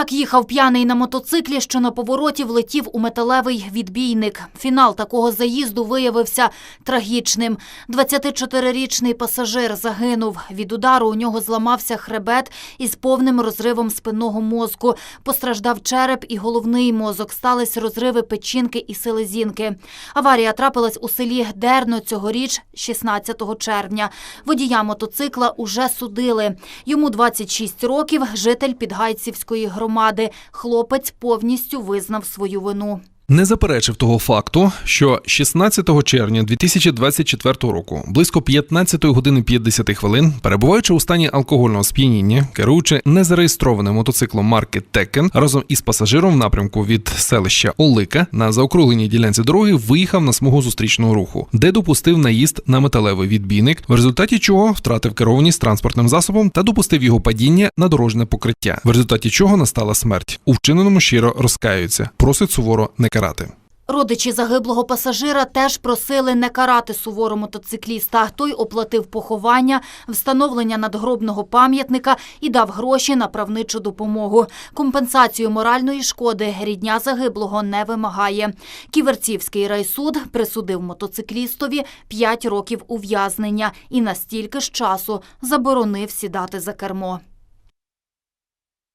Так їхав п'яний на мотоциклі, що на повороті влетів у металевий відбійник. Фінал такого заїзду виявився трагічним. 24-річний пасажир загинув. Від удару у нього зламався хребет із повним розривом спинного мозку. Постраждав череп і головний мозок. Стались розриви печінки і селезінки. Аварія трапилась у селі Дерно цьогоріч, 16 червня. Водія мотоцикла уже судили. Йому 26 років, житель Підгайцівської громади. Хлопець повністю визнав свою вину. Не заперечив того факту, що 16 червня 2024 року, близько 15 години 50 хвилин, перебуваючи у стані алкогольного сп'яніння, керуючи незареєстрованим мотоциклом марки Текен, разом із пасажиром в напрямку від селища Олика на заокругленій ділянці дороги виїхав на смугу зустрічного руху, де допустив наїзд на металевий відбійник, в результаті чого втратив керованість транспортним засобом та допустив його падіння на дорожне покриття, в результаті чого настала смерть. У вчиненому щиро розкаються, просить суворо не карати. Родичі загиблого пасажира теж просили не карати суворо мотоцикліста. Той оплатив поховання, встановлення надгробного пам'ятника і дав гроші на правничу допомогу. Компенсацію моральної шкоди рідня загиблого не вимагає. Ківерцівський райсуд присудив мотоциклістові 5 років ув'язнення і на стільки ж часу заборонив сідати за кермо.